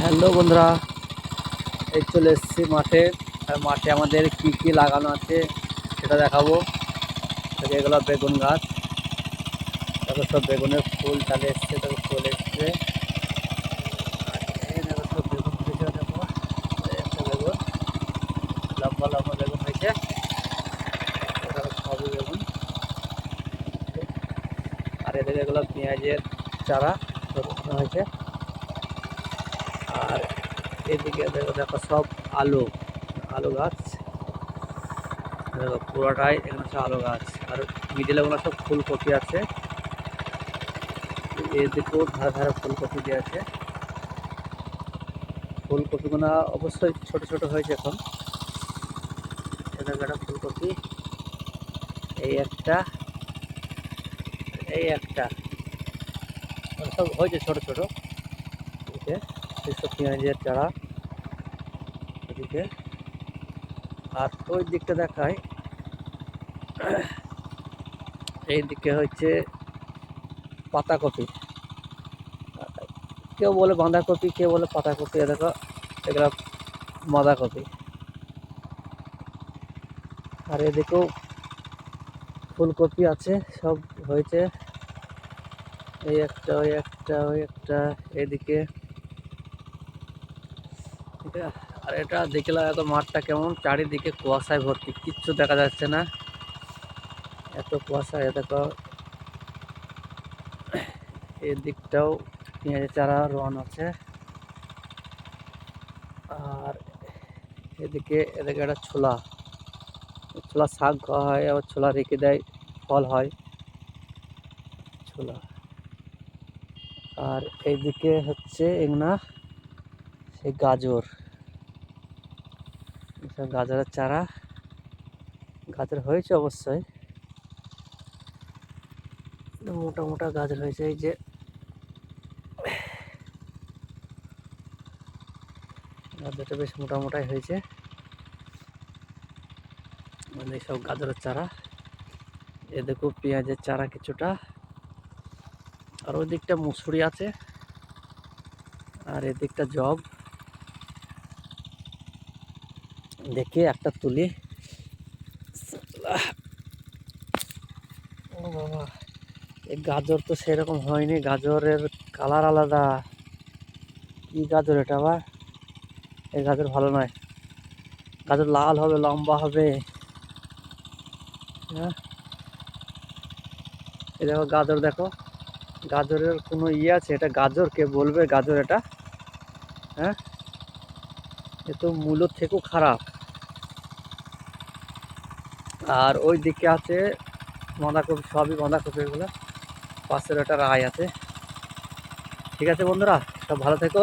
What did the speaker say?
Hello বন্ধুরা, এই চলে এসেছি মাঠে। আর মাঠে আমাদের কি কি লাগানো আছে সেটা দেখাবো। এগুলো বেগুন গাছ। তারপর সব বেগুনের ফুল চালে এসছে তারপর ফুল এসছে। লম্বা লম্বা বেগুন হয়েছে। সবই বেগুন। আর এদিকে এগুলো পেঁয়াজের চারা হয়েছে। আর এদিকে দেখো দেখো সব আলু আলু গাছ। দেখো পুরোটাই এখানে সব আলু গাছ। আর মিডিলে গুলো সব ফুলকপি আছে। এদিকেও ধারে ধারে ফুলকপি দিয়ে আছে। ফুলকপিগুলো অবশ্যই ছোট ছোট হয়েছে এখন। এদিকে একটা ফুলকপি। এই একটা এই একটা। সব হয়েছে ছোট ছোট। এদিকে এসব পেঁয়াজের চারা এদিকে। আর ওই দিকটা দেখায় এই দিকে হচ্ছে পাতাকপি। কেউ বলে বাঁধাকপি, কেউ বলে পাতাকপি দেখো, এগুলো বাঁধাকপি। আর এদিকেও ফুলকপি আছে, সব হয়েছে। এই একটা, ওই একটা ওই একটা, এদিকে আর এটা দেখলাম এত মাঠটা কেমন। চারিদিকে কুয়াশায় ভর্তি, কিচ্ছু দেখা যাচ্ছে না। এত কুয়াশা দেখো। এদিকটাও পেঁয়াজের চারা রোয়ান আছে। আর এদিকে এদিকে একটা ছোলা। ছোলা শাক খাওয়া হয়, আবার ছোলা রেখে দেয়, ফল হয়। ছোলা। আর এইদিকে হচ্ছে এগুনা, সেই গাজর। গাজরের চারা। গাজর হয়েছে অবশ্যই। মোটা মোটা গাজর হয়েছে এই যে। গাজরটা বেশ মোটা মোটাই হয়েছে। মানে সব গাজরের চারা। এ দেখো পেঁয়াজের চারা কিছুটা। আর ওই দিকটা মুসুরি আছে। আর এদিকটা জব। দেখে একটা তুলি। এই গাজর তো সেরকম হয়নি, গাজরের কালার আলাদা। কি গাজর এটা আবার এই গাজর ভালো নয়। গাজর লাল হবে, লম্বা হবে। হ্যাঁ? দেখো গাজর, দেখো। গাজরের কোনো ইয়ে আছে, এটা গাজর, কে বলবে গাজর এটা? হ্যাঁ? এ তো মূলোর থেকেও খারাপ। আর ওই দিকে আছে বাঁধাকপি সবই বাঁধাকপি এগুলো। পাশের একটা রায় আছে। ঠিক আছে বন্ধুরা, সব ভালো থেকো।